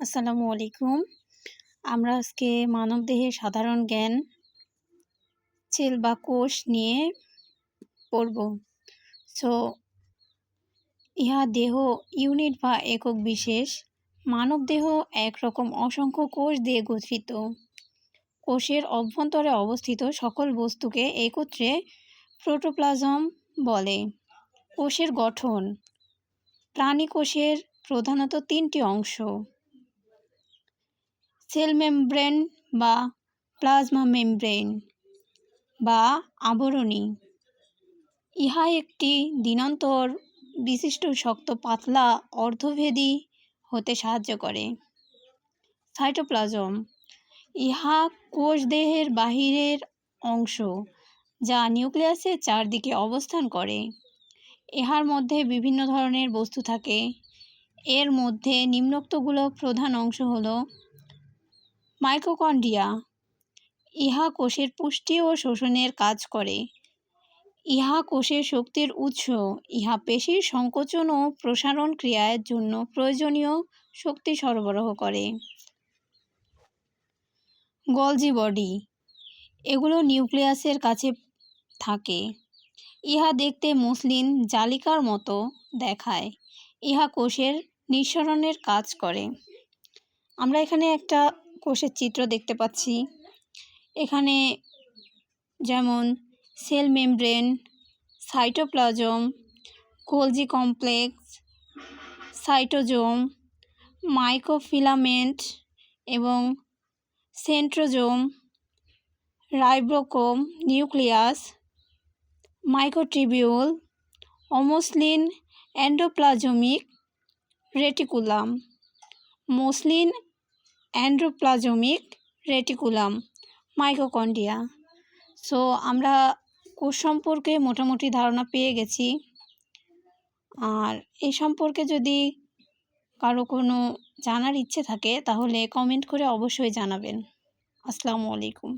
আসসালামু আলাইকুম। আমরা আজকে মানবদেহের সাধারণ জ্ঞান সেল বা কোষ নিয়ে পড়ব। সো ইহা দেহ ইউনিট বা একক বিশেষ। মানবদেহ একরকম অসংখ্য কোষ দিয়ে গঠিত। কোষের অভ্যন্তরে অবস্থিত সকল বস্তুকে একত্রে প্রোটোপ্লাজম বলে। কোষের গঠন। প্রাণী কোষের প্রধানত তিনটি অংশ। সেল মেমব্রেন বা প্লাজমা মেমব্রেন বা আবরণী। ইহা একটি দিনান্তর বিশিষ্ট শক্ত পাতলা অর্ধভেদী হতে সাহায্য করে। সাইটোপ্লাজম ইহা কোষ দেহের বাহিরের অংশ যা নিউক্লিয়াসের চারদিকে অবস্থান করে। ইহার মধ্যে বিভিন্ন ধরনের বস্তু থাকে। এর মধ্যে নিম্নোক্তগুলো প্রধান অংশ হলো মাইক্রোকন্ড্রিয়া ইহা কোষের পুষ্টি ও শোষণের কাজ করে। ইহা কোষের শক্তির উৎস। ইহা পেশির সংকোচন ও প্রসারণ ক্রিয়ার জন্য প্রয়োজনীয় শক্তি সরবরাহ করে। Golgi body. এগুলো নিউক্লিয়াসের কাছে থাকে। ইহা দেখতে মসলিন জালিকার মতো দেখায়। ইহা কোষের নিঃসরণের কাজ করে। আমরা এখানে একটা কোষের চিত্র দেখতে পাচ্ছি। এখানে যেমন cell membrane, cytoplasm, Golgi complex, cytosome, microfilament এবং সেন্ট্রোজোম রাইব্রোকোম নিউক্লিয়াস, মাইক্রোটিবিউল, অমসলিন, অ্যান্ডোপ্লাজমিক রেটিকুলাম, মসলিন অ্যান্ড্রোপ্লাজমিক রেটিকুলাম মাইকোকন্ডিয়া সো আমরা কোষ সম্পর্কে মোটামুটি ধারণা পেয়ে গেছি। আর এই সম্পর্কে যদি কারও কোনো জানার ইচ্ছে থাকে, তাহলে কমেন্ট করে অবশ্যই জানাবেন। আসসালামু আলাইকুম।